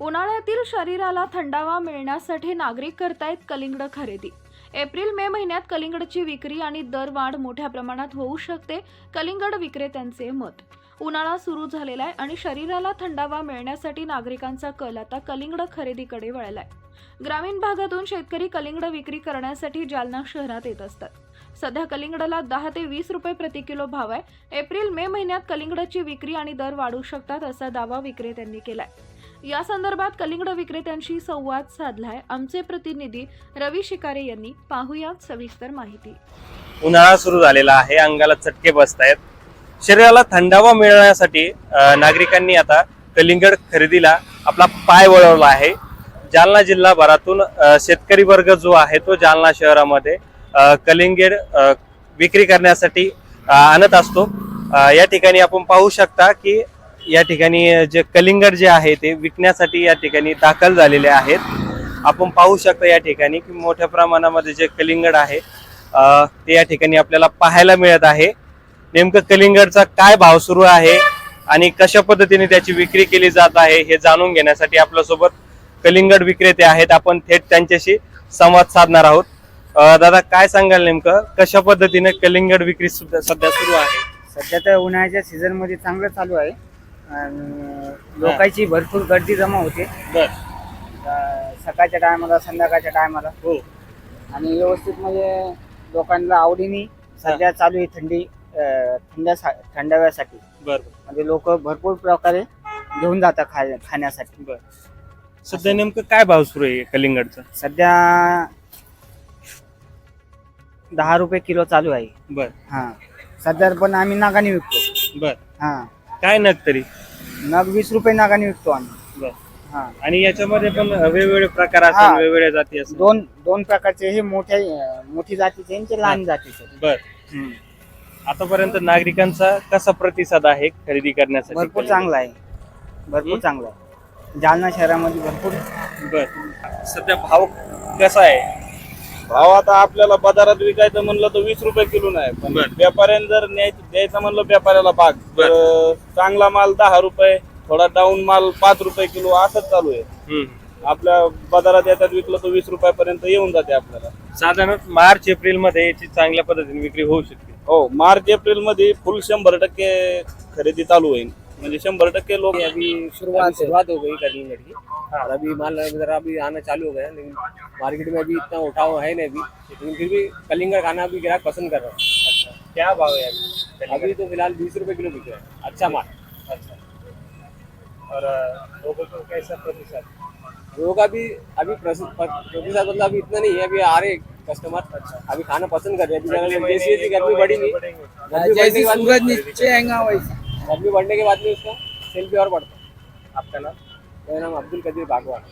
उन्हाळ्यातील शरीराला थंडावा मिळण्यासाठी नागरिक करतायत कलिंगड खरेदी. एप्रिल मे महिन्यात कलिंगडची विक्री आणि दरवाढ मोठ्या प्रमाणात होऊ शकते कलिंगड विक्रेत्यांचे मत. उन्हाळा सुरू झालेला आहे आणि शरीराला थंडावा मिळण्यासाठी नागरिकांचा कल आता कलिंगड खरेदीकडे वळलाय. ग्रामीण भागातून शेतकरी कलिंगड विक्री करण्यासाठी जालना शहरात येत असतात. सध्या कलिंगडाला दहा ते वीस रुपये प्रति किलो भाव आहे. एप्रिल मे महिन्यात कलिंगडाची विक्री आणि दर वाढू शकतात असा दावा विक्रेत्यांनी केलाय. या संदर्भात कलिंगड विक्रेत्यांशी संवाद साधलाय. आमचे प्रतिनिधी रवी शिकारे यांनी पाहुयात सविस्तर माहिती. उन्हाळा सुरू झालेला आहे. अंगाला चटके बसत आहेत शरीराला थंडावा मिळण्यासाठी नागरिकांनी आता कलिंगड खरेदीला आपला पाय वळवला आहे. जालना जिल्हाभरातून शेतकरी वर्ग जो आहे तो जालना शहरामध्ये कलिंगड विक्री करण्यासाठी आणत असतो. या ठिकाणी आपण पाहू शकता की या ठिकाणी जे कलिंगड जे आहे ते विकण्यासाठी या ठिकाणी दाखल झालेले आहेत. आपण पाहू शकता या ठिकाणी की मोठ्या प्रमाणामध्ये जे कलिंगड आहे ते या ठिकाणी आपल्याला पाहायला मिळत आहे. नेमकं कलिंगडचा काय भाव सुरू आहे आणि कशा पद्धतीने त्याची विक्री केली जात आहे हे जाणून घेण्यासाठी आपल्यासोबत कलिंगड विक्रेते आहेत. आपण थेट त्यांच्याशी संवाद साधणार आहोत. दादा काय सांगाल नेमकं? कशा पद्धतीने कलिंगड विक्री सुद्धा सध्या सुरू आहे? सध्या तर उन्हाळ्याच्या सीझनमध्ये चांगलं चालू आहे. आणि लोकांची भरपूर गर्दी जमा होते. बर. अं, सकाळच्या टायमाला संध्याकाळच्या टायमाला. हो. आणि व्यवस्थित म्हणजे लोकांना आवडीने सध्या चालू आहे थंडी अं, थंड्या थंडाव्यासाठी. बर. म्हणजे लोक भरपूर प्रकारे घेऊन जातात खा खाण्यासाठी. बर. सध्या नेमकं काय भाव सुरू आहे कलिंगडचा? सध्या दहा रुपये किलो चालू आहे. बर. हा. सध्या पण आम्ही नागाने विकतो. बर. हा. काय नग तरी? नग वीस रुपये नागाने विकतो आम्ही. बर. हा. आणि याच्यामध्ये पण वेगवेगळे प्रकार हा. असतात वेगवेगळ्या जाती असतात दोन दोन प्रकारचे हे मोठ्या अं, मोठी जातीचे आणि ते लहान जातीचे. बर. आतापर्यंत नागरिकांचा कसा प्रतिसाद आहे खरेदी करण्यासाठी? भरपूर चांगला आहे. भरपूर हम्म? चांगला आहे. जालना शहरामध्ये भरपूर बर. सध्या भाव कसा आहे? भाव आता आपल्याला बाजारात विकायचं म्हणलं तर वीस रुपये किलो नाही पण बर. व्यापाऱ्याने जर न्यायचं द्यायचं म्हणलं व्यापाऱ्याला भाग तर चांगला माल दहा रुपये थोडा डाऊन माल पाच रुपये किलो असंच चालू आहे. हम्म. आपल्या बाजारात याच्यात विकलं तर वीस रुपयापर्यंत येऊन जाते आपल्याला. साधारण मार्च एप्रिलमध्ये याची चांगल्या पद्धतीने विक्री होऊ शकते. हो मार्च एप्रिलमध्ये फुल शंभर टक्के खरेदी चालू होईल. म्हणजे शंभर टक्के लोक अभी शुरुआत शुरुआत हो गई कलिंगड़ की और अभी माल जरा अभी आना चालू हो गया है, लेकिन मार्केट में अभी इतना उठाव है नहीं अभी। लेकिन फिर भी कलिंगड़ खाना अभी ग्राहक पसंद कर रहा है। क्या भाव है अभी अभी तो फ़िलहाल बीस रुपए किलो बिक रहा है। अच्छा माल। अच्छा। और लोगों को कैसा प्रतिशत लोगों का भी अभी प्रतिशत मतलब अभी इतना नहीं है अभी आ रहे कस्टमर। अभी खाना पसंद कर रहे हैं। जैसे जैसे जैसे गर्मी बढ़ी बढ़ेंगे। गर्मी बढ़ने के बाद में- गर्मी बढ़ने के बाद में उसका सेल भी और बढ़ता है। आपका नाम? मेरा नाम अब्दुल कदीर भागवान